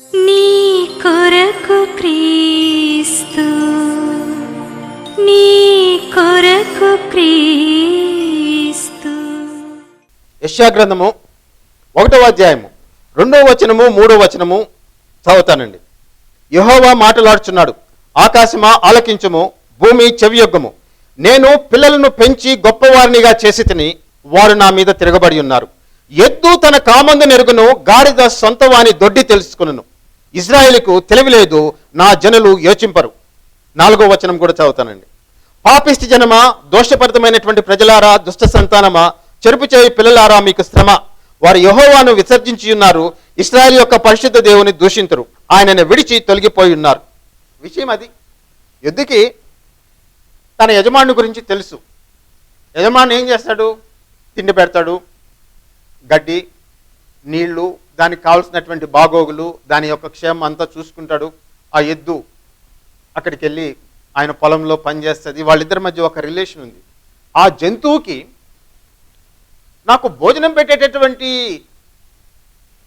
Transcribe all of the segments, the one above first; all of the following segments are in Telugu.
నీ కొరకు క్రీస్తు నీ కొరకు క్రీస్తు. యశాగ్రంథము ఒకటవ అధ్యాయము రెండవ వచనము మూడవ వచనము చదువుతానండి. యహోవా మాటలాడుచున్నాడు ఆకాశమా ఆలకించము భూమి చెవియొగ్గము నేను పిల్లలను పెంచి గొప్పవారినిగా చేసి తిని వారు నా మీద తిరగబడి ఉన్నారు. ఎద్దు తన కామందు నెరుగును గాడిద సొంత వాని దొడ్డి తెలుసుకును ఇజ్రాయేలుకు తెలివిలేదు నా జనులు యోచింపరు. నాలుగో వచనం కూడా చదువుతానండి. పాపిష్టి జనమా దోషపరితమైనటువంటి ప్రజలారా దుష్ట సంతానమా చెరుపు చేయి పిల్లలారా మీకు శ్రమ. వారు యహోవాను విసర్జించి ఉన్నారు ఇస్రాయల్ యొక్క పరిశుద్ధ దేవుని దూషించరు ఆయనను విడిచి తొలగిపోయి ఉన్నారు. విషయం అది. ఎద్దుకి తన యజమాని గురించి తెలుసు. యజమాని ఏం చేస్తాడు? తిండి పెడతాడు. గడ్డి నీళ్ళు దానికి కావలసినటువంటి బాగోగులు దాని యొక్క క్షేమం అంతా చూసుకుంటాడు. ఆ ఎద్దు అక్కడికి వెళ్ళి ఆయన పొలంలో పనిచేస్తుంది వాళ్ళిద్దరి మధ్య ఒక రిలేషన్ ఉంది. ఆ జంతువుకి నాకు భోజనం పెట్టేటటువంటి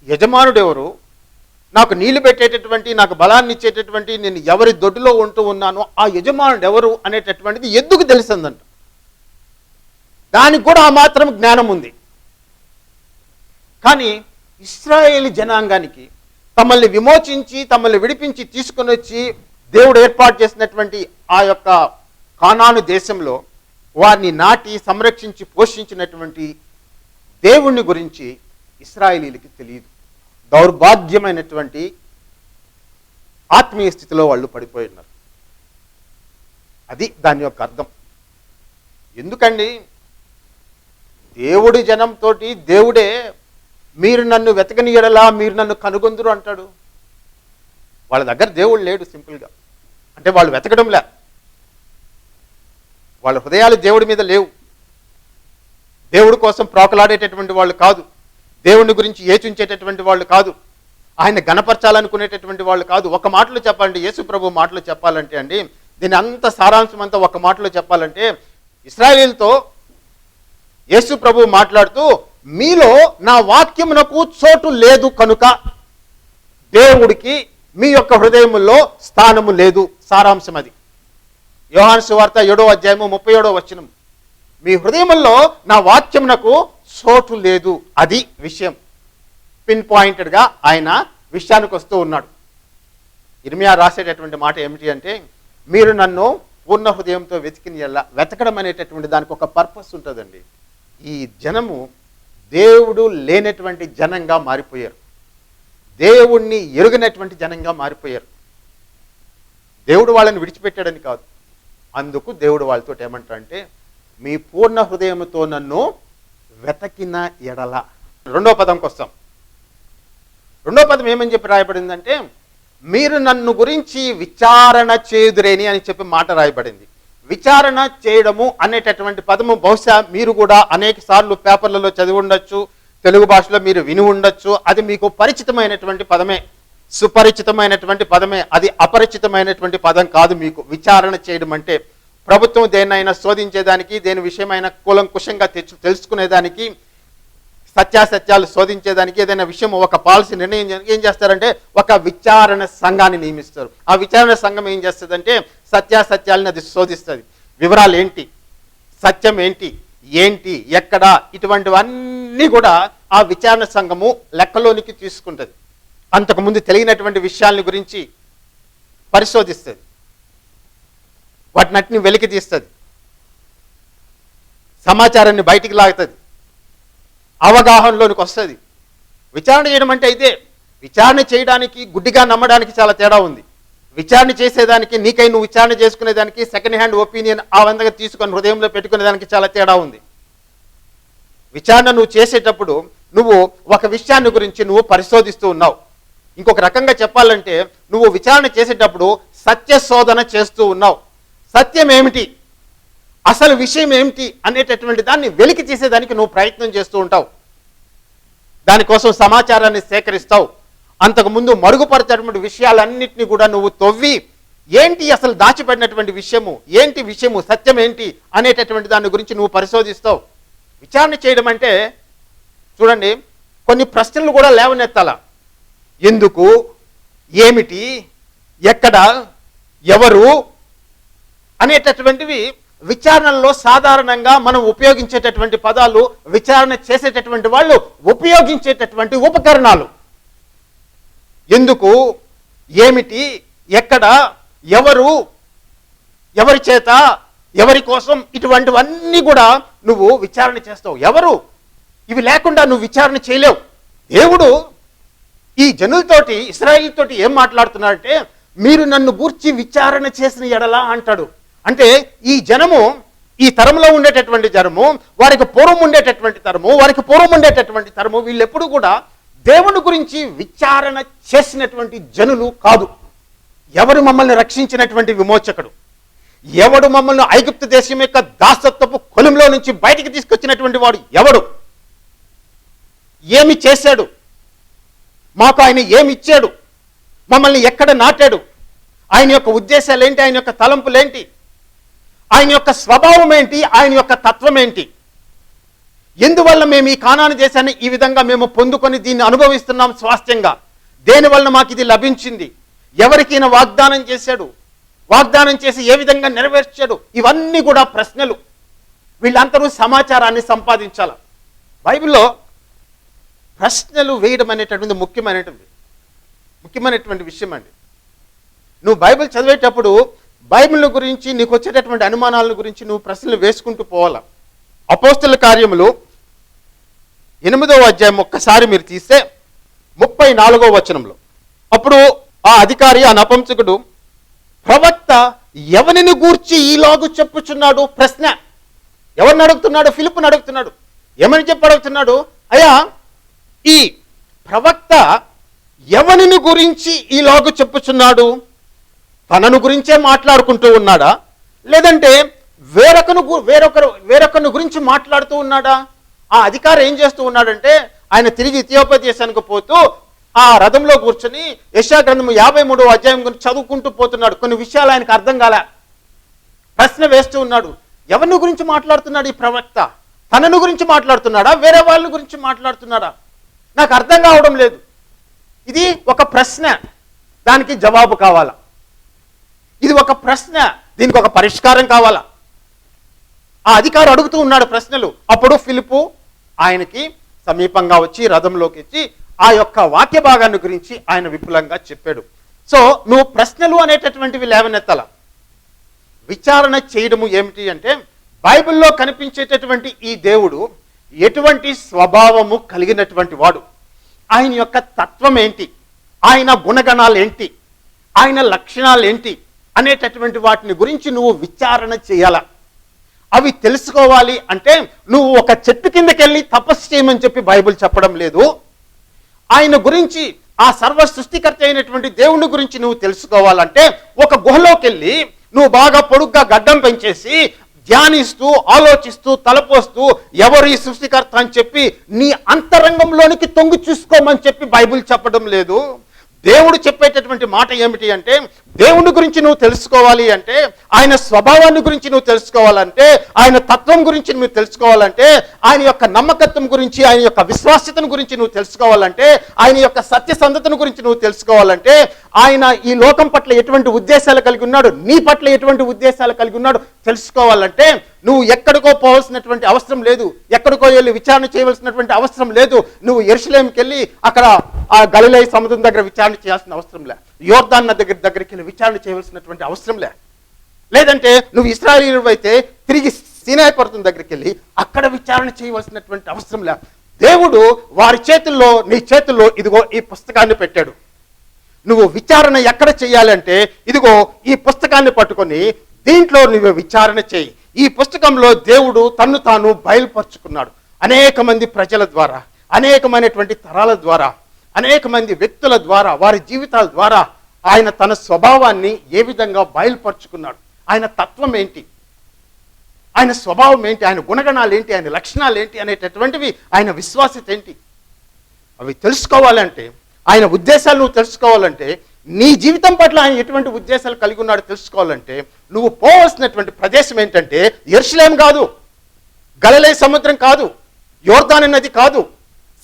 యజమానుడు ఎవరు? నాకు నీళ్ళు పెట్టేటటువంటి నాకు బలాన్ని ఇచ్చేటటువంటి నేను ఎవరి దొడ్డిలో ఉంటూ ఉన్నానో ఆ యజమానుడు ఎవరు అనేటటువంటిది ఎద్దుకు తెలిసిందంట. దానికి కూడా ఆ మాత్రం జ్ఞానం ఉంది. కానీ ఇస్రాయేల్ జనాంగానికి తమల్ని విమోచించి తమల్ని విడిపించి తీసుకొని వచ్చి దేవుడు ఏర్పాటు చేసినటువంటి ఆ యొక్క కానాను దేశంలో వారిని నాటి సంరక్షించి పోషించినటువంటి దేవుణ్ణి గురించి ఇస్రాయేలీలకి తెలియదు. దౌర్భాగ్యమైనటువంటి ఆత్మీయ స్థితిలో వాళ్ళు పడిపోయి ఉన్నారు. అది దాని యొక్క అర్థం. ఎందుకండి? దేవుడి జనంతో దేవుడే మీరు నన్ను వెతకని ఎడలా మీరు నన్ను కనుగొందురు అంటాడు. వాళ్ళ దగ్గర దేవుడు లేడు సింపుల్గా. అంటే వాళ్ళు వెతకడం లే. వాళ్ళ హృదయాలు దేవుడి మీద లేవు. దేవుడి కోసం ప్రోకలాడేటటువంటి వాళ్ళు కాదు. దేవుని గురించి ఏచుంచేటటువంటి వాళ్ళు కాదు. ఆయన గణపరచాలనుకునేటటువంటి వాళ్ళు కాదు. ఒక మాటలో చెప్పాలంటే యేసు ప్రభు మాటలు చెప్పాలంటే అండి దీని అంత సారాంశం అంతా ఒక మాటలో చెప్పాలంటే ఇస్రాయేల్తో యేసు ప్రభు మాట్లాడుతూ మీలో నా వాక్యమునకు చోటు లేదు కనుక దేవుడికి మీ యొక్క హృదయముల్లో స్థానము లేదు. సారాంశం అది. యోహాను సువార్త ఏడో అధ్యాయము ముప్పై ఏడో వచనం మీ హృదయముల్లో నా వాక్యమునకు చోటు లేదు. అది విషయం. పిన్ పాయింటెడ్గా ఆయన విషయానికి వస్తూ ఉన్నాడు. ఇర్మియా రాసేటటువంటి మాట ఏమిటి అంటే మీరు నన్ను పూర్ణ హృదయంతో వెతికిన వెతకడం అనేటటువంటి దానికి ఒక పర్పస్ ఉంటుందండి. ఈ జనము దేవుడు లేనటువంటి జనంగా మారిపోయారు. దేవుణ్ణి ఎరుగనటువంటి జనంగా మారిపోయారు. దేవుడు వాళ్ళని విడిచిపెట్టాడని కాదు. అందుకు దేవుడు వాళ్ళతో ఏమంటాడంటే మీ పూర్ణ హృదయంతో నన్ను వెతకిన ఎడల. రెండో పదంకి వస్తాం. రెండో పదం ఏమని చెప్పి రాయబడిందంటే మీరు నన్ను గురించి విచారణ చేదురేని అని చెప్పి మాట రాయబడింది. విచారణ చేయడము అనేటటువంటి పదము బహుశా మీరు కూడా అనేక సార్లు పేపర్లలో చదివి ఉండొచ్చు తెలుగు భాషలో మీరు విని ఉండొచ్చు. అది మీకు పరిచితమైనటువంటి పదమే. సుపరిచితమైనటువంటి పదమే. అది అపరిచితమైనటువంటి పదం కాదు మీకు. విచారణ చేయడం అంటే ప్రభుత్వం దేన్నైనా శోధించేదానికి దేని విషయమైన కులంకుశంగా తెచ్చు తెలుసుకునేదానికి సత్యాసత్యాలు శోధించేదానికి ఏదైనా విషయం ఒక పాలసీ నిర్ణయం ఏం చేస్తారంటే ఒక విచారణ సంఘాన్ని నియమిస్తారు. ఆ విచారణ సంఘం ఏం చేస్తుందంటే సత్యాసత్యాలని అది శోధిస్తుంది. వివరాలు ఏంటి సత్యం ఏంటి? ఏంటి ఎక్కడ? ఇటువంటివన్నీ కూడా ఆ విచారణ సంఘము లెక్కలోనికి తీసుకుంటుంది. అంతకుముందు తెలియనటువంటి విషయాలను గురించి పరిశోధిస్తుంది. వాటినటిని వెలికి తీస్తుంది. సమాచారాన్ని బయటికి లాగుతుంది. అవగాహనలోనికి వస్తుంది. విచారణ చేయడం అంటే అయితే విచారణ చేయడానికి గుడ్డిగా నమ్మడానికి చాలా తేడా ఉంది. విచారణ చేసేదానికి నీకై నువ్వు విచారణ చేసుకునేదానికి సెకండ్ హ్యాండ్ ఒపీనియన్ ఆ వందగా తీసుకొని హృదయంలో పెట్టుకునేదానికి చాలా తేడా ఉంది. విచారణ నువ్వు చేసేటప్పుడు నువ్వు ఒక విషయాన్ని గురించి నువ్వు పరిశోధిస్తూ ఉన్నావు. ఇంకొక రకంగా చెప్పాలంటే నువ్వు విచారణ చేసేటప్పుడు సత్య శోధన చేస్తూ ఉన్నావు. సత్యం ఏమిటి? అసలు విషయం ఏమిటి? అనేటటువంటి దాన్ని వెలికి తీసేదానికి నువ్వు ప్రయత్నం చేస్తూ ఉంటావు. దానికోసం సమాచారాన్ని సేకరిస్తావు. అంతకుముందు మరుగుపరచేటువంటి విషయాలన్నింటినీ కూడా నువ్వు తవ్వి ఏంటి అసలు దాచిపెట్టినటువంటి విషయము? ఏంటి విషయము? సత్యం ఏంటి? అనేటటువంటి దాని గురించి నువ్వు పరిశోధిస్తావు. విచారణ చేయడం అంటే చూడండి కొన్ని ప్రశ్నలు కూడా లేవనెత్తాల. ఎందుకు? ఏమిటి? ఎక్కడ? ఎవరు? అనేటటువంటివి విచారణలో సాధారణంగా మనం ఉపయోగించేటటువంటి పదాలు విచారణ చేసేటటువంటి వాళ్ళు ఉపయోగించేటటువంటి ఉపకరణాలు. ఎందుకు? ఏమిటి? ఎక్కడ? ఎవరు? ఎవరి చేత? ఎవరి కోసం? ఇటువంటివన్నీ కూడా నువ్వు విచారణ చేస్తావు. ఎవరు? ఇవి లేకుండా నువ్వు విచారణ చేయలేవు. దేవుడు ఈ జనులతోటి ఇస్రాయిల్తోటి ఏం మాట్లాడుతున్నాడంటే మీరు నన్ను గూర్చి విచారణ చేసిన ఎడలా అంటాడు. అంటే ఈ జనము ఈ తరంలో ఉండేటటువంటి జనము వారికి పూర్వం ఉండేటటువంటి తరము వారికి పూర్వం ఉండేటటువంటి తరము వీళ్ళెప్పుడు కూడా దేవుని గురించి విచారణ చేసినటువంటి జనులు కాదు. ఎవరు మమ్మల్ని రక్షించినటువంటి విమోచకుడు? ఎవడు మమ్మల్ని ఐగుప్తు దేశం యొక్క దాసత్వపు కొలంలో నుంచి బయటికి తీసుకొచ్చినటువంటి వాడు ఎవడు? ఏమి చేశాడు? మాకు ఆయన ఏమి ఇచ్చాడు? మమ్మల్ని ఎక్కడ నాటాడు? ఆయన యొక్క ఉద్దేశాలు ఏంటి ఆయన యొక్క తలంపులేంటి? ఆయన యొక్క స్వభావం ఏంటి ఆయన యొక్క తత్వం ఏంటి ఎందువల్ల మేము ఈ కానాను దేశాన్ని ఈ విధంగా మేము పొందుకొని దీన్ని అనుభవిస్తున్నాం స్వాస్థ్యంగా? దేనివల్ల మాకు ఇది లభించింది? ఎవరికైనా వాగ్దానం చేశాడు? వాగ్దానం చేసి ఏ విధంగా నెరవేర్చాడు? ఇవన్నీ కూడా ప్రశ్నలు. వీళ్ళందరూ సమాచారాన్ని సంపాదించాల. బైబిల్లో ప్రశ్నలు వేయడం అనేటటువంటి ముఖ్యమైనటువంటి ముఖ్యమైనటువంటి విషయం అండి. నువ్వు బైబిల్ చదివేటప్పుడు బైబిల్ గురించి నీకు వచ్చేటటువంటి అనుమానాల గురించి నువ్వు ప్రశ్నలు వేసుకుంటూ పోవాలా. అపోస్తుల కార్యములు ఎనిమిదవ అధ్యాయం ఒక్కసారి మీరు తీస్తే ముప్పై నాలుగో వచనంలో. అప్పుడు ఆ అధికారి ఆ నపంసకుడు ప్రవక్త ఎవరిని గూర్చి ఈలాగు చెప్పుచున్నాడు? ప్రశ్న. ఎవరిని అడుగుతున్నాడు? ఫిలిప్ను అడుగుతున్నాడు. ఏమని చెప్పి అడుగుతున్నాడు? అయ్యా ఈ ప్రవక్త ఎవరిని గురించి ఈలాగు చెప్పుచున్నాడు? తనను గురించే మాట్లాడుకుంటూ ఉన్నాడా? లేదంటే వేరొకను వేరొకరు వేరొకరిని గురించి మాట్లాడుతూ ఉన్నాడా? ఆ అధికారి ఏం చేస్తూ ఉన్నాడంటే ఆయన తిరిగి ఇథియోపియా దేశానికి పోతూ ఆ రథంలో కూర్చొని యశా గ్రంథము యాభై మూడో అధ్యాయం గురించి చదువుకుంటూ పోతున్నాడు. కొన్ని విషయాలు ఆయనకు అర్థం కాలే. ప్రశ్న వేస్తూ ఉన్నాడు. ఎవరిని గురించి మాట్లాడుతున్నాడు ఈ ప్రవక్త? తనను గురించి మాట్లాడుతున్నాడా? వేరే వాళ్ళని గురించి మాట్లాడుతున్నాడా? నాకు అర్థం కావడం లేదు. ఇది ఒక ప్రశ్న. దానికి జవాబు కావాలా? ఇది ఒక ప్రశ్న. దీనికి ఒక పరిష్కారం కావాలా? ఆ అధికారి అడుగుతూ ఉన్నాడు ప్రశ్నలు. అప్పుడు ఫిలిపు ఆయనకి సమీపంగా వచ్చి రథంలోకి ఇచ్చి ఆ యొక్క వాక్య భాగాన్ని గురించి ఆయన విపులంగా చెప్పాడు. సో నువ్వు ప్రశ్నలు అనేటటువంటివి లేవనెత్తాల. విచారణ చేయడము ఏమిటి అంటే బైబిల్లో కనిపించేటటువంటి ఈ దేవుడు ఎటువంటి స్వభావము కలిగినటువంటి వాడు. ఆయన యొక్క తత్వం ఏంటి? ఆయన గుణగణాలు ఏంటి? ఆయన లక్షణాలు ఏంటి? అనేటటువంటి వాటిని గురించి నువ్వు విచారణ చేయాలా. అవి తెలుసుకోవాలి అంటే నువ్వు ఒక చెట్టు కిందకెళ్ళి తపస్సు చేయమని చెప్పి బైబిల్ చెప్పడం లేదు. ఆయన గురించి ఆ సర్వ సృష్టికర్త అయినటువంటి దేవుని గురించి నువ్వు తెలుసుకోవాలంటే ఒక గుహలోకి వెళ్ళి నువ్వు బాగా పొడుగ్గా గడ్డం పెంచేసి ధ్యానిస్తూ ఆలోచిస్తూ తలపోస్తూ ఎవరు ఈ సృష్టికర్త అని చెప్పి నీ అంతరంగంలోనికి తొంగి చూసుకోమని చెప్పి బైబిల్ చెప్పడం లేదు. దేవుడు చెప్పేటటువంటి మాట ఏమిటి అంటే దేవుని గురించి నువ్వు తెలుసుకోవాలి అంటే ఆయన స్వభావాన్ని గురించి నువ్వు తెలుసుకోవాలంటే ఆయన తత్వం గురించి నువ్వు తెలుసుకోవాలంటే ఆయన యొక్క నమ్మకత్వం గురించి ఆయన యొక్క విశ్వాస్యతను గురించి నువ్వు తెలుసుకోవాలంటే ఆయన యొక్క సత్యసంధతను గురించి నువ్వు తెలుసుకోవాలంటే ఆయన ఈ లోకం పట్ల ఎటువంటి ఉద్దేశాలు కలిగి ఉన్నాడు నీ పట్ల ఎటువంటి ఉద్దేశాలు కలిగి ఉన్నాడు తెలుసుకోవాలంటే నువ్వు ఎక్కడికో పోవాల్సినటువంటి అవసరం లేదు. ఎక్కడికో వెళ్ళి విచారణ చేయవలసినటువంటి అవసరం లేదు. నువ్వు ఎరుసలేంకి వెళ్ళి అక్కడ ఆ గలిలై సముద్రం దగ్గర విచారణ చేయాల్సిన అవసరం లే. యోర్దాన్న దగ్గర దగ్గరికి వెళ్ళి విచారణ చేయవలసినటువంటి అవసరం లే. లేదంటే నువ్వు ఇస్రాయలు అయితే తిరిగి సీనాయి పర్వతం దగ్గరికి వెళ్ళి అక్కడ విచారణ చేయవలసినటువంటి అవసరం లే. దేవుడు వారి చేతుల్లో నీ చేతుల్లో ఇదిగో ఈ పుస్తకాన్ని పెట్టాడు. నువ్వు విచారణ ఎక్కడ చేయాలంటే ఇదిగో ఈ పుస్తకాన్ని పట్టుకొని దీంట్లో నువ్వు విచారణ చేయి. ఈ పుస్తకంలో దేవుడు తన్ను తాను బయలుపరుచుకున్నాడు. అనేక మంది ప్రజల ద్వారా అనేకమైనటువంటి తరాల ద్వారా అనేక మంది వ్యక్తుల ద్వారా వారి జీవితాల ద్వారా ఆయన తన స్వభావాన్ని ఏ విధంగా బయలుపరుచుకున్నాడు. ఆయన తత్వం ఏంటి? ఆయన స్వభావం ఏంటి? ఆయన గుణగణాలు ఏంటి? ఆయన లక్షణాలు ఏంటి? అనేటటువంటివి ఆయన విశ్వాసత ఏంటి? అవి తెలుసుకోవాలంటే ఆయన ఉద్దేశాలు నువ్వు తెలుసుకోవాలంటే నీ జీవితం పట్ల ఆయన ఎటువంటి ఉద్దేశాలు కలిగి ఉన్నాడో తెలుసుకోవాలంటే నువ్వు పోవలసినటువంటి ప్రదేశం ఏంటంటే ఎరుసలేం కాదు గలలే సముద్రం కాదు యోర్దాని నది కాదు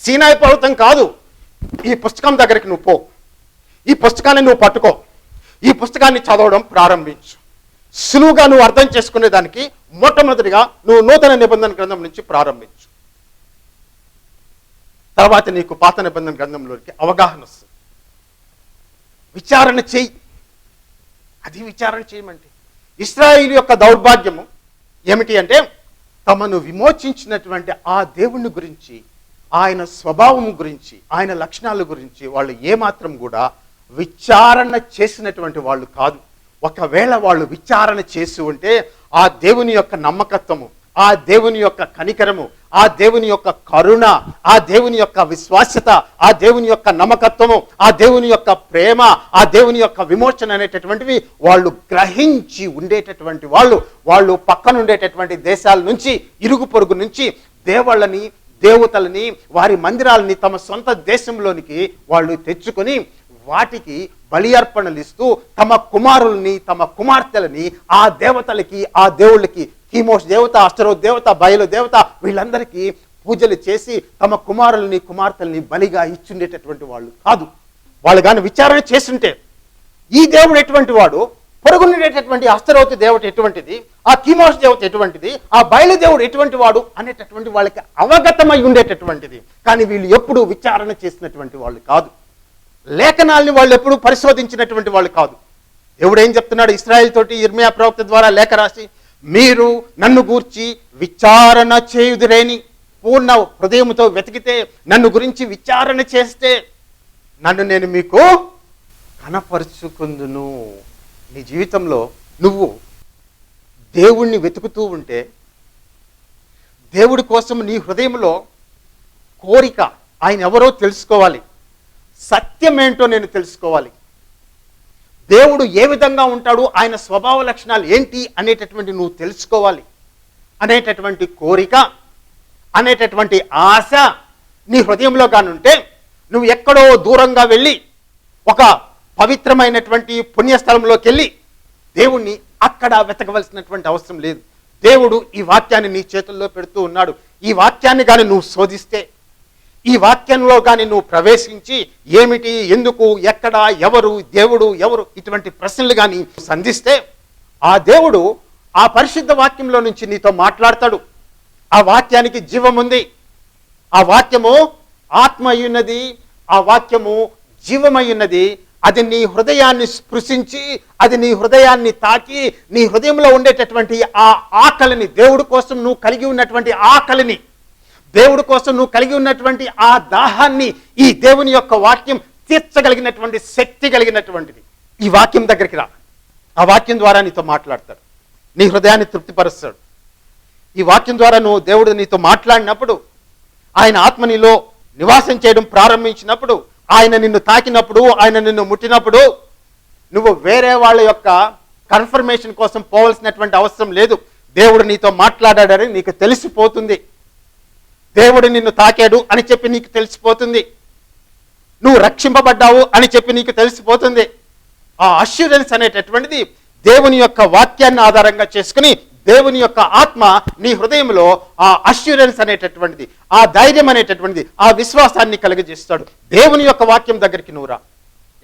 సీనాయి పర్వతం కాదు. ఈ పుస్తకం దగ్గరికి నువ్వు పో. ఈ పుస్తకాన్ని నువ్వు పట్టుకో. ఈ పుస్తకాన్ని చదవడం ప్రారంభించు. సులువుగా నువ్వు అర్థం చేసుకునేదానికి మొట్టమొదటిగా నువ్వు నూతన నిబంధన గ్రంథం నుంచి ప్రారంభించు. తర్వాత నీకు పాత నిబంధన గ్రంథంలోకి అవగాహన వస్తుంది. విచారణ చెయ్యి అది విచారణ చేయమంటే. ఇస్రాయిల్ యొక్క దౌర్భాగ్యము ఏమిటి అంటే తమను విమోచించినటువంటి ఆ దేవుని గురించి ఆయన స్వభావం గురించి ఆయన లక్షణాల గురించి వాళ్ళు ఏమాత్రం కూడా విచారణ చేసినటువంటి వాళ్ళు కాదు. ఒకవేళ వాళ్ళు విచారణ చేసి ఉంటే ఆ దేవుని యొక్క నమ్మకత్వము ఆ దేవుని యొక్క కనికరము ఆ దేవుని యొక్క కరుణ ఆ దేవుని యొక్క విశ్వాస్యత ఆ దేవుని యొక్క నమ్మకత్వము ఆ దేవుని యొక్క ప్రేమ ఆ దేవుని యొక్క విమోచన అనేటటువంటివి వాళ్ళు గ్రహించి ఉండేటటువంటి వాళ్ళు వాళ్ళు పక్కన ఉండేటటువంటి దేశాల నుంచి ఇరుగు పొరుగు నుంచి దేవుళ్ళని దేవతలని వారి మందిరాలని తమ సొంత దేశంలోనికి వాళ్ళు తెచ్చుకొని వాటికి బలి అర్పణలు ఇస్తూ తమ కుమారుల్ని తమ కుమార్తెలని ఆ దేవతలకి ఆ దేవుళ్ళకి కీమోష్ దేవత అష్టరో దేవత బయలు దేవత వీళ్ళందరికీ పూజలు చేసి తమ కుమారుల్ని కుమార్తెల్ని బలిగా ఇచ్చుండేటటువంటి వాళ్ళు కాదు. వాళ్ళు కానీ విచారణ చేస్తుంటే ఈ దేవుడు ఎటువంటి వాడు? పొరుగుండేటటువంటి అస్తరవతి దేవత ఎటువంటిది? ఆ కీమోష దేవత ఎటువంటిది? ఆ బయలుదేవుడు ఎటువంటి వాడు అనేటటువంటి వాళ్ళకి అవగతమై ఉండేటటువంటిది. కానీ వీళ్ళు ఎప్పుడూ విచారణ చేసినటువంటి వాళ్ళు కాదు. లేఖనాల్ని వాళ్ళు ఎప్పుడు పరిశోధించినటువంటి వాళ్ళు కాదు. దేవుడు ఏం చెప్తున్నాడు? ఇస్రాయల్ తోటి ఇర్మియా ప్రవక్త ద్వారా లేఖ రాసి మీరు నన్ను గూర్చి విచారణ చేయుదురేని పూర్ణ హృదయముతో వెతికితే నన్ను గురించి విచారణ చేస్తే నన్ను నేను మీకు కనపరుచుకుందును. నీ జీవితంలో నువ్వు దేవుణ్ణి వెతుకుతూ ఉంటే దేవుడి కోసం నీ హృదయంలో కోరిక ఆయన ఎవరో తెలుసుకోవాలి. సత్యం ఏంటో నేను తెలుసుకోవాలి. దేవుడు ఏ విధంగా ఉంటాడు ఆయన స్వభావ లక్షణాలు ఏంటి అనేటటువంటి నువ్వు తెలుసుకోవాలి. అనేటటువంటి కోరిక అనేటటువంటి ఆశ నీ హృదయంలో కానుంటే నువ్వు ఎక్కడో దూరంగా వెళ్ళి ఒక పవిత్రమైనటువంటి పుణ్యస్థలంలోకి వెళ్ళి దేవుణ్ణి అక్కడ వెతకవలసినటువంటి అవసరం లేదు. దేవుడు ఈ వాక్యాన్ని నీ చేతుల్లో పెడుతూ ఉన్నాడు. ఈ వాక్యాన్ని కానీ నువ్వు శోధిస్తే ఈ వాక్యంలో కానీ నువ్వు ప్రవేశించి ఏమిటి ఎందుకు ఎక్కడ ఎవరు దేవుడు ఎవరు ఇటువంటి ప్రశ్నలు కానీ సంధిస్తే ఆ దేవుడు ఆ పరిశుద్ధ వాక్యంలో నుంచి నీతో మాట్లాడతాడు. ఆ వాక్యానికి జీవం ఉంది. ఆ వాక్యము ఆత్మ అయ్యున్నది ఆ వాక్యము జీవమయ్యున్నది అది నీ హృదయాన్ని స్పృశించి అది నీ హృదయాన్ని తాకి నీ హృదయంలో ఉండేటటువంటి ఆ ఆకలిని దేవుడి కోసం నువ్వు కలిగి ఉన్నటువంటి ఆకలిని దేవుడి కోసం నువ్వు కలిగి ఉన్నటువంటి ఆ దాహాన్ని ఈ దేవుని యొక్క వాక్యం తీర్చగలిగినటువంటి శక్తి కలిగినటువంటిది. ఈ వాక్యం దగ్గరికి రా. ఆ వాక్యం ద్వారా నీతో మాట్లాడతాడు. నీ హృదయాన్ని తృప్తిపరుస్తాడు. ఈ వాక్యం ద్వారా నువ్వు దేవుడు నీతో మాట్లాడినప్పుడు ఆయన ఆత్మ నీలో నివాసం చేయడం ప్రారంభించినప్పుడు ఆయన నిన్ను తాకినప్పుడు ఆయన నిన్ను ముట్టినప్పుడు నువ్వు వేరే వాళ్ళ యొక్క కన్ఫర్మేషన్ కోసం పోవలసినటువంటి అవసరం లేదు. దేవుడు నీతో మాట్లాడాడని నీకు తెలిసిపోతుంది. దేవుడు నిన్ను తాకాడు అని చెప్పి నీకు తెలిసిపోతుంది. నువ్వు రక్షింపబడ్డావు అని చెప్పి నీకు తెలిసిపోతుంది. ఆ అష్యూరెన్స్ అనేటటువంటిది దేవుని యొక్క వాక్యాన్ని ఆధారంగా చేసుకుని దేవుని యొక్క ఆత్మ నీ హృదయంలో ఆ అష్యూరెన్స్ అనేటటువంటిది ఆ ధైర్యం అనేటటువంటిది ఆ విశ్వాసాన్ని కలుగజేస్తాడు. దేవుని యొక్క వాక్యం దగ్గరికి నువ్వు రా.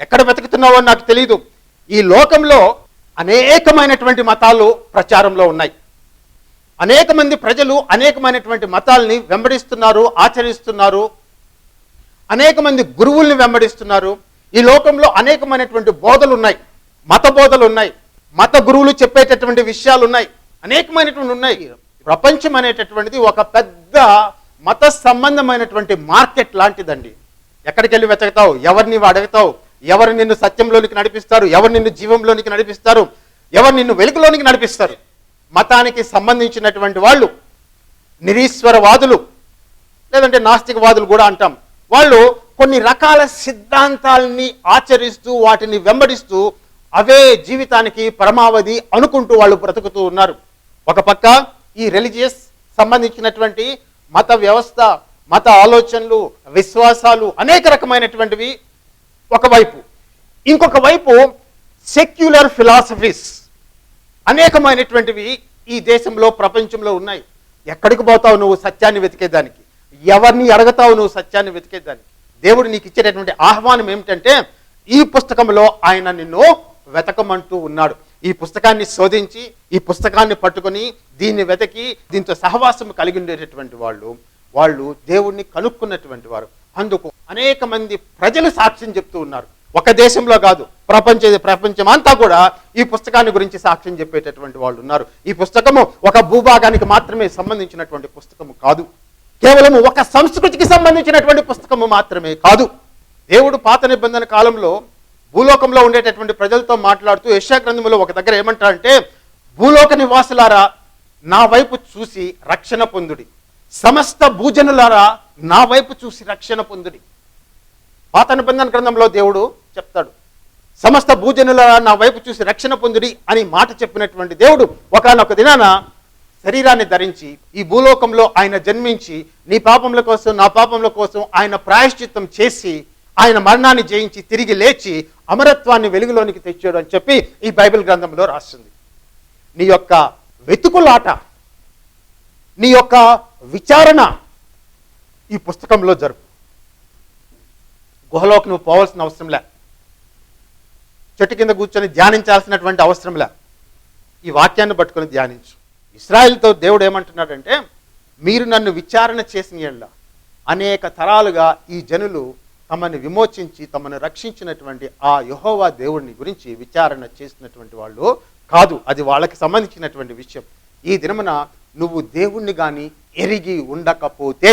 ఎక్కడ వెతుకుతున్నావో నాకు తెలియదు ఈ లోకంలో అనేకమైనటువంటి మతాలు ప్రచారంలో ఉన్నాయి. అనేక మంది ప్రజలు అనేకమైనటువంటి మతాల్ని వెంబడిస్తున్నారు ఆచరిస్తున్నారు. అనేక మంది గురువుల్ని వెంబడిస్తున్నారు. ఈ లోకంలో అనేకమైనటువంటి బోధలు ఉన్నాయి మత బోధలు ఉన్నాయి మత గురువులు చెప్పేటటువంటి విషయాలు ఉన్నాయి అనేకమైనటువంటి ఉన్నాయి. ప్రపంచం అనేటటువంటిది ఒక పెద్ద మత సంబంధమైనటువంటి మార్కెట్ లాంటిదండి. ఎక్కడికి వెళ్ళి వెతకతావు? ఎవరిని అడగతావు? ఎవరు నిన్ను సత్యంలోనికి నడిపిస్తారు? ఎవరు నిన్ను జీవంలోనికి నడిపిస్తారు? ఎవరు నిన్ను వెలుగులోనికి నడిపిస్తారు? మతానికి సంబంధించినటువంటి వాళ్ళు నిరీశ్వరవాదులు లేదంటే నాస్తికవాదులు కూడా అంటాం. వాళ్ళు కొన్ని రకాల సిద్ధాంతాలని ఆచరిస్తూ వాటిని వెంబడిస్తూ అవే జీవితానికి పరమావధి అనుకుంటూ వాళ్ళు బ్రతుకుతూ ఉన్నారు. ఒక పక్క ఈ రిలీజియస్ సంబంధించినటువంటి మత వ్యవస్థ మత ఆలోచనలు విశ్వాసాలు అనేక రకమైనటువంటివి. ఒకవైపు ఇంకొక వైపు సెక్యులర్ ఫిలాసఫీస్. అనేకమైనటువంటివి ఈ దేశంలో ప్రపంచంలో ఉన్నాయి. ఎక్కడికి పోతావు నువ్వు సత్యాన్ని వెతికేదానికి? ఎవరిని అడగతావు నువ్వు సత్యాన్ని వెతికేదానికి? దేవుడు నీకు ఇచ్చేటటువంటి ఆహ్వానం ఏమిటంటే ఈ పుస్తకంలో ఆయన నిన్ను వెతకమంటూ ఉన్నాడు. ఈ పుస్తకాన్ని శోధించి ఈ పుస్తకాన్ని పట్టుకొని దీన్ని వెతకి దీంతో సహవాసం కలిగి ఉండేటటువంటి వాళ్ళు వాళ్ళు దేవుణ్ణి కనుక్కున్నటువంటి వారు. అందుకు అనేక మంది ప్రజలు సాక్ష్యం చెప్తూ ఉన్నారు. ఒక దేశంలో కాదు ప్రపంచ ప్రపంచం అంతా కూడా ఈ పుస్తకాన్ని గురించి సాక్ష్యం చెప్పేటటువంటి వాళ్ళు ఉన్నారు. ఈ పుస్తకము ఒక భూభాగానికి మాత్రమే సంబంధించినటువంటి పుస్తకము కాదు. కేవలం ఒక సంస్కృతికి సంబంధించినటువంటి పుస్తకము మాత్రమే కాదు. దేవుడు పాత నిబంధన కాలంలో భూలోకంలో ఉండేటటువంటి ప్రజలతో మాట్లాడుతూ యశా గ్రంథంలో ఒక దగ్గర ఏమంటారంటే భూలోక నివాసులారా నా వైపు చూసి రక్షణ పొందుడి. సమస్త భూజనులారా నా వైపు చూసి రక్షణ పొందుడి. పాత నిబంధన గ్రంథంలో దేవుడు చెప్తాడు సమస్త భూజనుల నా వైపు చూసి రక్షణ పొందిరి అని మాట చెప్పినటువంటి దేవుడు ఒకనొక దినాన శరీరాన్ని ధరించి ఈ భూలోకంలో ఆయన జన్మించి నీ పాపముల కోసం నా పాపముల కోసం ఆయన ప్రాయశ్చిత్తం చేసి ఆయన మరణాన్ని జయించి తిరిగి లేచి అమరత్వాన్ని వెలుగులోనికి తెచ్చాడు అని చెప్పి ఈ బైబిల్ గ్రంథంలో రాస్తుంది నీ యొక్క వెతుకులాట నీ యొక్క విచారణ ఈ పుస్తకంలో జరుపు గుహలోకి నువ్వు పోవాల్సిన అవసరం లే. చెట్టు కింద కూర్చొని ధ్యానించాల్సినటువంటి అవసరంలే ఈ వాక్యాన్ని పట్టుకొని ధ్యానించు. ఇస్రాయిల్తో దేవుడు ఏమంటున్నాడంటే మీరు నన్ను విచారణ చేసిన ఎళ్ళ అనేక తరాలుగా ఈ జనులు తమను విమోచించి తమను రక్షించినటువంటి ఆ యహోవా దేవుడిని గురించి విచారణ చేసినటువంటి వాళ్ళు కాదు. అది వాళ్ళకి సంబంధించినటువంటి విషయం. ఈ దినమున నువ్వు దేవుణ్ణి కానీ ఎరిగి ఉండకపోతే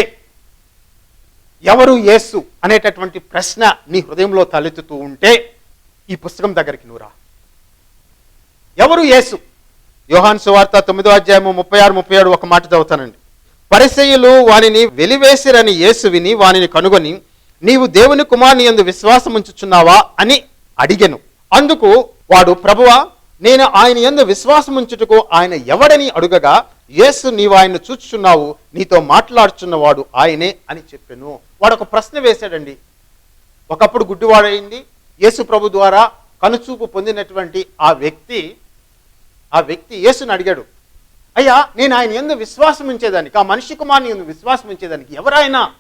ఎవరు యేసు అనేటటువంటి ప్రశ్న నీ హృదయంలో తలెత్తుతూ ఉంటే ఈ పుస్తకం దగ్గరికి నువ్వు రా. ఎవరు యేసు? యోహాన్ సువార్త తొమ్మిదో అధ్యాయము ముప్పై ఆరు ముప్పై ఏడు ఒక మాట చదువుతానండి. పరిసయులు వానిని వెలివేసిరని యేసు విని వానిని కనుగొని నీవు దేవుని కుమారుని యందు విశ్వాసం ఉంచుచున్నావా? అని అడిగెను. అందుకు వాడు ప్రభువా నేను ఆయన యందు విశ్వాసం ఉంచుటకు ఆయన ఎవడని అడుగగా యేసు నీవు ఆయన చూచుచున్నావు నీతో మాట్లాడుచున్నవాడు ఆయనే అని చెప్పాను. వాడు ఒక ప్రశ్న వేశాడండి. ఒకప్పుడు గుడ్డివాడైంది యేసు ప్రభు ద్వారా కనుచూపు పొందినటువంటి ఆ వ్యక్తి ఆ వ్యక్తి యేసుని అడిగాడు అయ్యా నేను ఆయన ఎందు విశ్వాసం ఉంచేదానికి ఆ మనిషి కుమార్ని ఎందు విశ్వాసం ఉంచేదానికి ఎవరైనా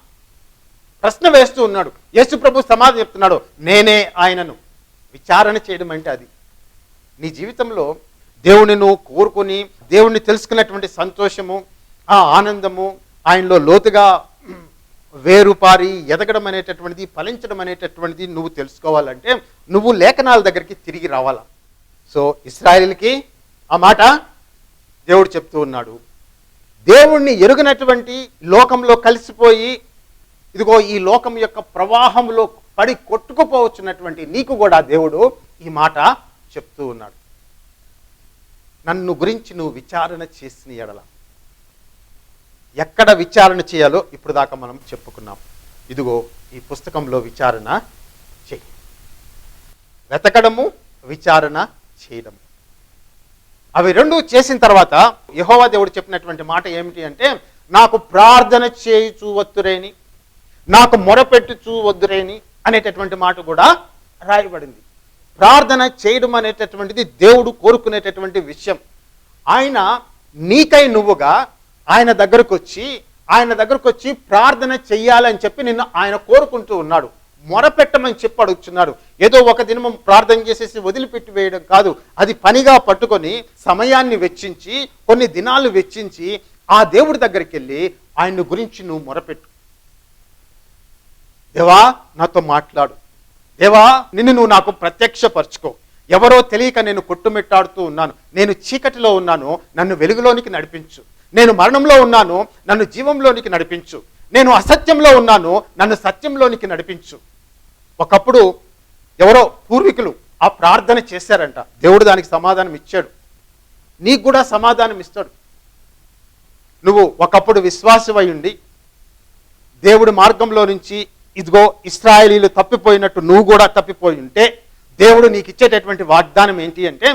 ప్రశ్న వేస్తూ ఉన్నాడు. యేసు ప్రభు సమాధి చెప్తున్నాడు నేనే ఆయనను. విచారణ చేయడం అంటే అది. నీ జీవితంలో దేవుని నువ్వు కోరుకొని దేవుణ్ణి తెలుసుకున్నటువంటి సంతోషము ఆ ఆనందము ఆయనలో లోతుగా వేరుపారి ఎదగడం అనేటటువంటిది ఫలించడం అనేటటువంటిది నువ్వు తెలుసుకోవాలంటే నువ్వు లేఖనాల దగ్గరికి తిరిగి రావాలా. సో ఇస్రాయిల్కి ఆ మాట దేవుడు చెప్తూ ఉన్నాడు. దేవుణ్ణి ఎరుగినటువంటి లోకంలో కలిసిపోయి ఇదిగో ఈ లోకం యొక్క ప్రవాహంలో పడి కొట్టుకుపోవచ్చున్నటువంటి నీకు కూడా దేవుడు ఈ మాట చెప్తూ ఉన్నాడు. నన్ను గురించి నువ్వు విచారణ చేసిన ఎడల. ఎక్కడ విచారణ చేయాలో ఇప్పుడు దాకా మనం చెప్పుకున్నాం. ఇదిగో ఈ పుస్తకంలో విచారణ చేయి. వెతకడము విచారణ చేయడము. అవి రెండు చేసిన తర్వాత యహోవా దేవుడు చెప్పినటువంటి మాట ఏమిటి అంటే నాకు ప్రార్థన చేయుచూ వత్తురేని నాకు మొరపెట్టు వద్దురేని అనేటటువంటి మాట కూడా రాయబడింది. ప్రార్థన చేయడం అనేటటువంటిది దేవుడు కోరుకునేటటువంటి విషయం. ఆయన నీకై నువ్వుగా ఆయన దగ్గరకు వచ్చి ఆయన దగ్గరకు వచ్చి ప్రార్థన చెయ్యాలని చెప్పి నిన్ను ఆయన కోరుకుంటూ ఉన్నాడు. మొరపెట్టమని చెప్పి అడుగుతున్నాడు ఏదో ఒక దినం ప్రార్థన చేసేసి వదిలిపెట్టి వేయడం కాదు. అది పనిగా పట్టుకొని సమయాన్ని వెచ్చించి కొన్ని దినాలు వెచ్చించి ఆ దేవుడి దగ్గరికి వెళ్ళి ఆయన గురించి నువ్వు మొరపెట్టు. దేవా నాతో మాట్లాడు. దేవా నిన్ను నువ్వు నాకు ప్రత్యక్షపరచుకో. ఎవరో తెలియక నేను కొట్టుమిట్టాడుతూ ఉన్నాను. నేను చీకటిలో ఉన్నాను నన్ను వెలుగులోనికి నడిపించు. నేను మరణంలో ఉన్నాను నన్ను జీవంలోనికి నడిపించు. నేను అసత్యంలో ఉన్నాను నన్ను సత్యంలోనికి నడిపించు. ఒకప్పుడు ఎవరో పూర్వీకులు ఆ ప్రార్థన చేశారంట. దేవుడు దానికి సమాధానం ఇచ్చాడు. నీకు కూడా సమాధానం ఇస్తాడు. నువ్వు ఒకప్పుడు విశ్వాసమై ఉండి దేవుడి మార్గంలో నుంచి ఇదిగో ఇస్రాయలీలు తప్పిపోయినట్టు నువ్వు కూడా తప్పిపోయి ఉంటే దేవుడు నీకు ఇచ్చేటటువంటి వాగ్దానం ఏంటి అంటే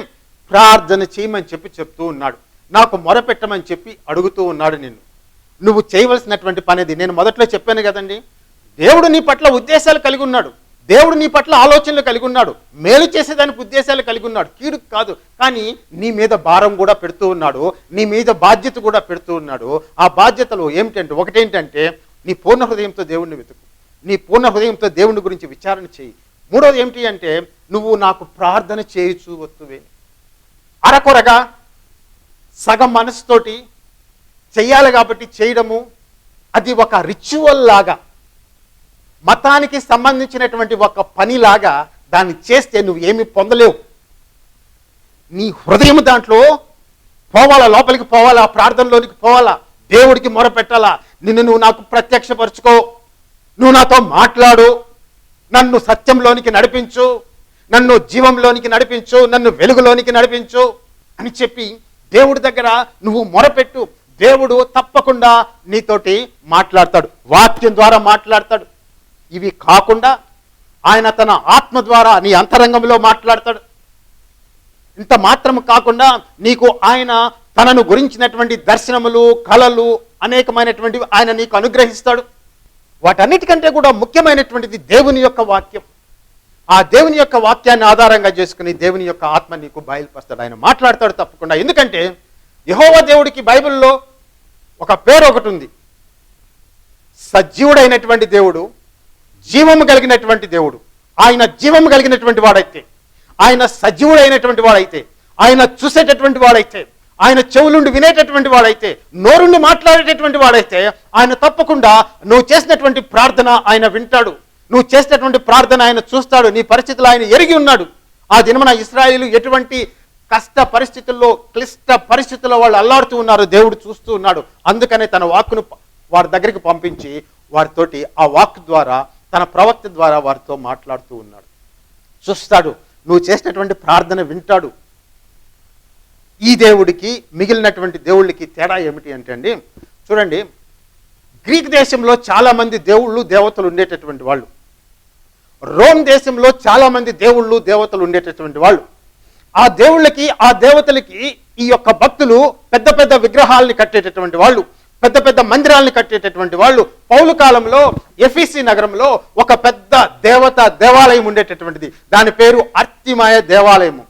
ప్రార్థన చేయమని చెప్పి చెప్తూ ఉన్నాడు. నాకు మొరపెట్టమని చెప్పి అడుగుతూ ఉన్నాడు నిన్ను. నువ్వు చేయవలసినటువంటి పనిది నేను మొదట్లో చెప్పాను కదండి. దేవుడు నీ పట్ల ఉద్దేశాలు కలిగి ఉన్నాడు. దేవుడు నీ పట్ల ఆలోచనలు కలిగి ఉన్నాడు. మేలు చేసేదానికి ఉద్దేశాలు కలిగి ఉన్నాడు. కీడు కాదు. కానీ నీ మీద భారం కూడా పెడుతూ ఉన్నాడు. నీ మీద బాధ్యత కూడా పెడుతూ ఉన్నాడు. ఆ బాధ్యతలు ఏమిటంటే ఒకటేంటంటే నీ పూర్ణ హృదయంతో దేవుణ్ణి వెతుకు. నీ పూర్ణ హృదయంతో దేవుని గురించి విచారణ చేయి. మూడోది ఏమిటి అంటే నువ్వు నాకు ప్రార్థన చేయొచ్చు వస్తువే అరకొరగా సగం మనసుతోటి చెయ్యాలి కాబట్టి చేయడము అది ఒక రిచువల్ లాగా మతానికి సంబంధించినటువంటి ఒక పనిలాగా దాన్ని చేస్తే నువ్వు ఏమి పొందలేవు. నీ హృదయం దాంట్లో పోవాలా లోపలికి పోవాలా ప్రార్థనలోనికి పోవాలా దేవుడికి మొరపెట్టాలా నిన్ను నువ్వు నాకు ప్రత్యక్షపరచుకో. నువ్వు నాతో మాట్లాడు. నన్ను సత్యంలోనికి నడిపించు. నన్ను జీవంలోనికి నడిపించు. నన్ను వెలుగులోనికి నడిపించు అని చెప్పి దేవుడి దగ్గర నువ్వు మొరపెట్టు. దేవుడు తప్పకుండా నీతోటి మాట్లాడతాడు. వాక్యం ద్వారా మాట్లాడతాడు. ఇవి కాకుండా ఆయన తన ఆత్మ ద్వారా నీ అంతరంగంలో మాట్లాడతాడు. ఇంత మాత్రం కాకుండా నీకు ఆయన తనను గురించినటువంటి దర్శనములు కళలు అనేకమైనటువంటివి ఆయన నీకు అనుగ్రహిస్తాడు. వాటన్నిటికంటే కూడా ముఖ్యమైనటువంటిది దేవుని యొక్క వాక్యం. ఆ దేవుని యొక్క వాక్యాన్ని ఆధారంగా చేసుకుని దేవుని యొక్క ఆత్మ నీకు బయలుపరుస్తాడు. ఆయన మాట్లాడతాడు తప్పకుండా. ఎందుకంటే యహోవ దేవుడికి బైబిల్లో ఒక పేరు ఒకటి ఉంది సజీవుడైనటువంటి దేవుడు జీవము కలిగినటువంటి దేవుడు. ఆయన జీవము కలిగినటువంటి వాడైతే ఆయన సజీవుడైనటువంటి వాడైతే ఆయన చూసేటటువంటి వాడైతే ఆయన చెవులుండి వినేటటువంటి వాడైతే నోరుండి మాట్లాడేటటువంటి వాడైతే ఆయన తప్పకుండా నువ్వు చేసినటువంటి ప్రార్థన ఆయన వింటాడు. నువ్వు చేసినటువంటి ప్రార్థన ఆయన చూస్తాడు. నీ పరిస్థితులు ఆయన ఎరిగి ఉన్నాడు. ఆ దినమున ఇస్రాయిలు ఎటువంటి కష్ట పరిస్థితుల్లో క్లిష్ట పరిస్థితుల్లో వాళ్ళు అల్లాడుతూ ఉన్నారు దేవుడు చూస్తూ ఉన్నాడు. అందుకనే తన వాక్కును వారి దగ్గరికి పంపించి వారితోటి ఆ వాక్ ద్వారా తన ప్రవక్త ద్వారా వారితో మాట్లాడుతూ ఉన్నాడు. చూస్తాడు. నువ్వు చేసినటువంటి ప్రార్థన వింటాడు. ఈ దేవుడికి మిగిలినటువంటి దేవుళ్ళకి తేడా ఏమిటి అంటే అండి చూడండి గ్రీక్ దేశంలో చాలామంది దేవుళ్ళు దేవతలు ఉండేటటువంటి వాళ్ళు. రోమ్ దేశంలో చాలామంది దేవుళ్ళు దేవతలు ఉండేటటువంటి వాళ్ళు. ఆ దేవుళ్ళకి ఆ దేవతలకి ఈ యొక్క భక్తులు పెద్ద పెద్ద విగ్రహాలని కట్టేటటువంటి వాళ్ళు పెద్ద పెద్ద మందిరాలను కట్టేటటువంటి వాళ్ళు. పౌలు కాలంలో ఎఫీసీ నగరంలో ఒక పెద్ద దేవత దేవాలయం ఉండేటటువంటిది. దాని పేరు అర్తిమాయ దేవాలయము.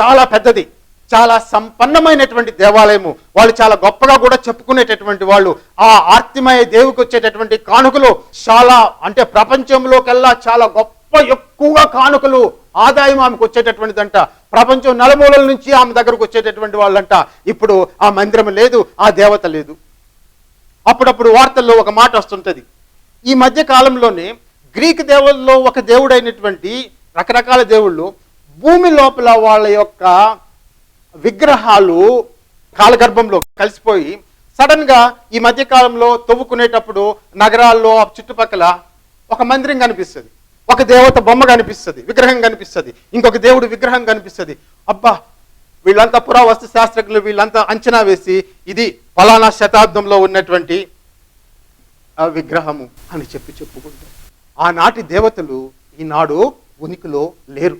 చాలా పెద్దది. చాలా సంపన్నమైనటువంటి దేవాలయము. వాళ్ళు చాలా గొప్పగా కూడా చెప్పుకునేటటువంటి వాళ్ళు ఆ ఆర్తిమయ దేవుకి వచ్చేటటువంటి కానుకలు చాలా అంటే ప్రపంచంలోకెల్లా చాలా గొప్ప ఎక్కువగా కానుకలు ఆదాయం ఆమెకు వచ్చేటటువంటిదంట. ప్రపంచం నలుమూలల నుంచి ఆమె దగ్గరకు వచ్చేటటువంటి వాళ్ళంట. ఇప్పుడు ఆ మందిరం లేదు ఆ దేవత లేదు. అప్పుడప్పుడు వార్తల్లో ఒక మాట వస్తుంటుంది. ఈ మధ్య కాలంలోనే గ్రీక్ దేవుల్లో ఒక దేవుడైనటువంటి రకరకాల దేవుళ్ళు భూమి లోపల వాళ్ళ యొక్క విగ్రహాలు కాలగర్భంలో కలిసిపోయి సడన్గా ఈ మధ్యకాలంలో తవ్వుకునేటప్పుడు నగరాల్లో ఆ చుట్టుపక్కల ఒక మందిరం కనిపిస్తుంది. ఒక దేవత బొమ్మ కనిపిస్తుంది విగ్రహం కనిపిస్తుంది ఇంకొక దేవుడు విగ్రహం కనిపిస్తుంది. అబ్బా! వీళ్ళంతా పురావస్తు శాస్త్రజ్ఞులు వీళ్ళంతా అంచనా వేసి ఇది ఫలానా శతాబ్దంలో ఉన్నటువంటి విగ్రహము అని చెప్పి చెప్పుకుంటారు. ఆనాటి దేవతలు ఈనాడు ఉనికిలో లేరు.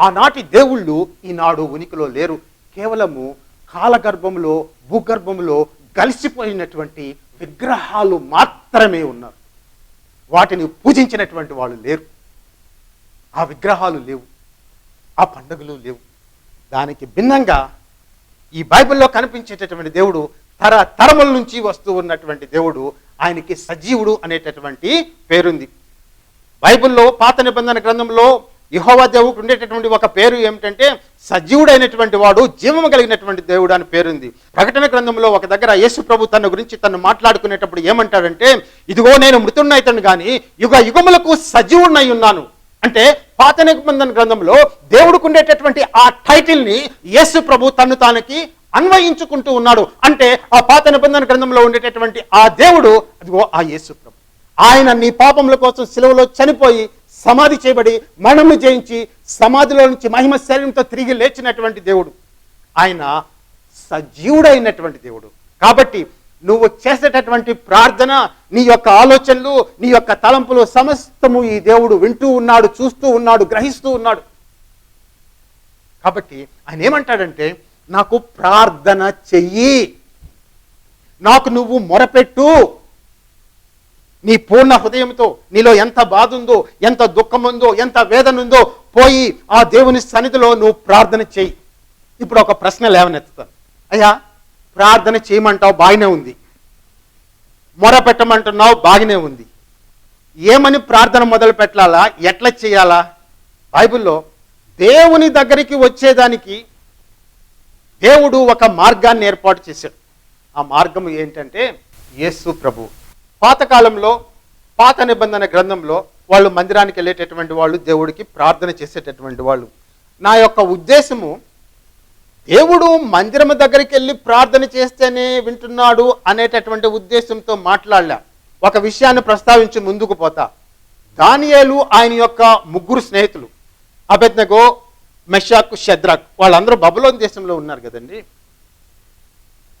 ఆనాటి దేవుళ్ళు ఈనాడు ఉనికిలో లేరు. కేవలము కాలగర్భంలో భూగర్భంలో కలిసిపోయినటువంటి విగ్రహాలు మాత్రమే ఉన్నారు. వాటిని పూజించినటువంటి వాళ్ళు లేరు. ఆ విగ్రహాలు లేవు. ఆ పండుగలు లేవు. దానికి భిన్నంగా ఈ బైబిల్లో కనిపించేటటువంటి దేవుడు తర తరముల నుంచి వస్తూ ఉన్నటువంటి దేవుడు ఆయనకి సజీవుడు అనేటటువంటి పేరుంది. బైబిల్లో పాత నిబంధన గ్రంథంలో యెహోవా దేవుడికి ఉండేటటువంటి ఒక పేరు ఏమిటంటే సజీవుడైనటువంటి వాడు జీవము కలిగినటువంటి దేవుడు అని పేరుంది. ప్రకటన గ్రంథంలో ఒక దగ్గర యేసు ప్రభు తన గురించి తను మాట్లాడుకునేటప్పుడు ఏమంటాడంటే ఇదిగో నేను మృతున్నైతను కానీ యుగ యుగములకు సజీవుడినై ఉన్నాను. అంటే పాత నిబంధన గ్రంథంలో దేవుడికి ఉండేటటువంటి ఆ టైటిల్ని యేసు ప్రభు తను తానకి అన్వయించుకుంటూ ఉన్నాడు. అంటే ఆ పాత నిబంధన గ్రంథంలో ఉండేటటువంటి ఆ దేవుడు అదిగో ఆ యేసు ప్రభు. ఆయన నీ పాపముల కోసం సిలువలో చనిపోయి సమాధి చేయబడి మరణము జయించి సమాధిలో నుంచి మహిమ శరీరంతో తిరిగి లేచినటువంటి దేవుడు. ఆయన సజీవుడైనటువంటి దేవుడు. కాబట్టి నువ్వు చేసేటటువంటి ప్రార్థన నీ యొక్క ఆలోచనలు నీ యొక్క తలంపులు సమస్తము ఈ దేవుడు వింటూ ఉన్నాడు చూస్తూ ఉన్నాడు గ్రహిస్తూ ఉన్నాడు. కాబట్టి ఆయన ఏమంటాడంటే నాకు ప్రార్థన చెయ్యి. నాకు నువ్వు మొరపెట్టు. నీ పూర్ణ హృదయంతో నీలో ఎంత బాధ ఉందో ఎంత దుఃఖం ఉందో ఎంత వేదన ఉందో పోయి ఆ దేవుని సన్నిధిలో నువ్వు ప్రార్థన చెయ్యి ఇప్పుడు ఒక ప్రశ్న లేవనెత్తుతాను. అయ్యా ప్రార్థన చేయమంటావు బాగానే ఉంది. మొర పెట్టమంటున్నావు బాగానే ఉంది. ఏమని ప్రార్థన మొదలు పెట్టాలా ఎట్లా చేయాలా? బైబిల్లో దేవుని దగ్గరికి వచ్చేదానికి దేవుడు ఒక మార్గాన్ని ఏర్పాటు చేశాడు. ఆ మార్గం ఏంటంటే యేసు ప్రభువు పాతకాలంలో పాత నిబంధన గ్రంథంలో వాళ్ళు మందిరానికి వెళ్ళేటటువంటి వాళ్ళు దేవుడికి ప్రార్థన చేసేటటువంటి వాళ్ళు. నా యొక్క ఉద్దేశము దేవుడు మందిరం దగ్గరికి వెళ్ళి ప్రార్థన చేస్తేనే వింటున్నాడు అనేటటువంటి ఉద్దేశంతో మాట్లాడలే. ఒక విషయాన్ని ప్రస్తావించి ముందుకు పోతా. దానియేలు ఆయన యొక్క ముగ్గురు స్నేహితులు అబెద్నగో మెషాక్ షద్రాక్. వాళ్ళందరూ బబులోన్ దేశంలో ఉన్నారు కదండి.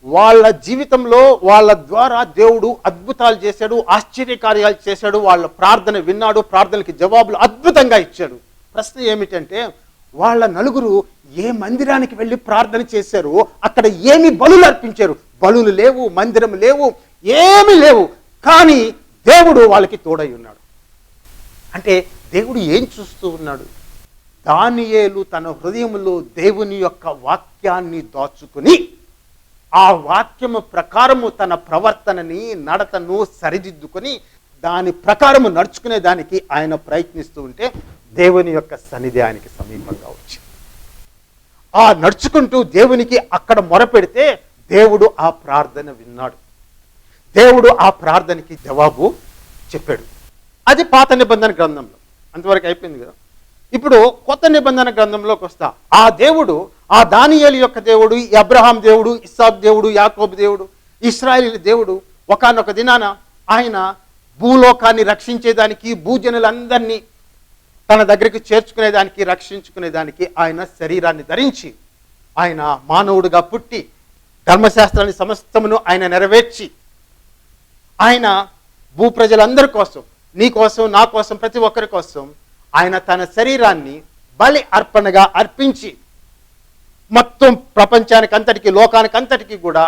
వాళ్ళ జీవితంలో వాళ్ళ ద్వారా దేవుడు అద్భుతాలు చేశాడు ఆశ్చర్యకార్యాలు చేశాడు వాళ్ళ ప్రార్థన విన్నాడు ప్రార్థనకి జవాబులు అద్భుతంగా ఇచ్చాడు. ప్రశ్న ఏమిటంటే వాళ్ళ నలుగురు ఏ మందిరానికి వెళ్ళి ప్రార్థన చేశారు అక్కడ ఏమి బలులు అర్పించారు? బలులు లేవు మందిరం లేవు ఏమి లేవు. కానీ దేవుడు వాళ్ళకి తోడై ఉన్నాడు. అంటే దేవుడు ఏం చూస్తూ ఉన్నాడు? దానియేలు తన హృదయంలో దేవుని యొక్క వాక్యాన్ని దాచుకుని ఆ వాక్యము ప్రకారము తన ప్రవర్తనని నడతను సరిదిద్దుకొని దాని ప్రకారము నడుచుకునే దానికి ఆయన ప్రయత్నిస్తూ ఉంటే దేవుని యొక్క సన్నిధి ఆయనకి సమీపంగా వచ్చింది. ఆ నడుచుకుంటూ దేవునికి అక్కడ మొరపెడితే దేవుడు ఆ ప్రార్థన విన్నాడు. దేవుడు ఆ ప్రార్థనకి జవాబు చెప్పాడు. అది పాత నిబంధన గ్రంథంలో. అంతవరకు అయిపోయింది కదా? ఇప్పుడు కొత్త నిబంధన గ్రంథంలోకి వస్తా. ఆ దేవుడు ఆ దానియేలు యొక్క దేవుడు ఈ అబ్రహాం దేవుడు ఇస్సాక్ దేవుడు యాకోబ్ దేవుడు ఇస్రాయిల్ దేవుడు ఒకానొక దినాన ఆయన భూలోకాన్ని రక్షించేదానికి భూజనులందరినీ తన దగ్గరికి చేర్చుకునేదానికి రక్షించుకునేదానికి ఆయన శరీరాన్ని ధరించి ఆయన మానవుడిగా పుట్టి ధర్మశాస్త్రాన్ని సమస్తమును ఆయన నెరవేర్చి ఆయన భూ ప్రజలందరి కోసం నీ కోసం నా కోసం ప్రతి ఒక్కరి కోసం ఆయన తన శరీరాన్ని బలి అర్పణగా అర్పించి మొత్తం ప్రపంచానికి అంతటికి లోకానికి అంతటికి కూడా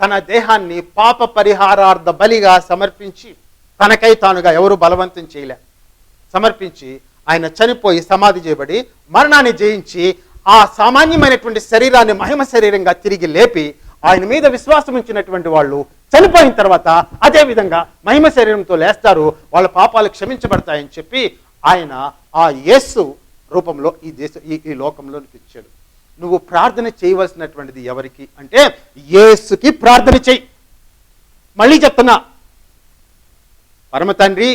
తన దేహాన్ని పాప పరిహారార్థ బలిగా సమర్పించి తనకై తానుగా ఎవరు బలవంతం చేయలే. సమర్పించి ఆయన చనిపోయి సమాధి చేయబడి మరణాన్ని జయించి ఆ సామాన్యమైనటువంటి శరీరాన్ని మహిమ శరీరంగా తిరిగి లేపి ఆయన మీద విశ్వాసం ఉంచినటువంటి వాళ్ళు చనిపోయిన తర్వాత అదే విధంగా మహిమ శరీరంతో లేస్తారు. వాళ్ళ పాపాలు క్షమించబడతాయని చెప్పి ఆయన ఆ యేసు రూపంలో ఈ దేశ ఈ ఈ లోకంలోనికి ఇచ్చాడు నువ్వు ప్రార్థన చేయవలసినటువంటిది ఎవరికి అంటే యేసుకి ప్రార్థన చెయ్యి మళ్ళీ చెప్తున్నా పరమ తండ్రి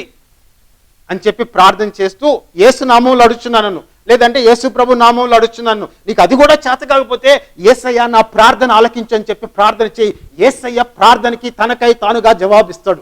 అని చెప్పి ప్రార్థన చేస్తూ యేసు నామంలో అడుచున్నాను లేదంటే యేసు ప్రభు నామంలో అడుచున్నాను నీకు అది కూడా చేత కాకపోతే ఏసయ్య నా ప్రార్థన ఆలకించని చెప్పి ప్రార్థన చేయి. ఏసయ్య ప్రార్థనకి తనకై తానుగా జవాబిస్తాడు.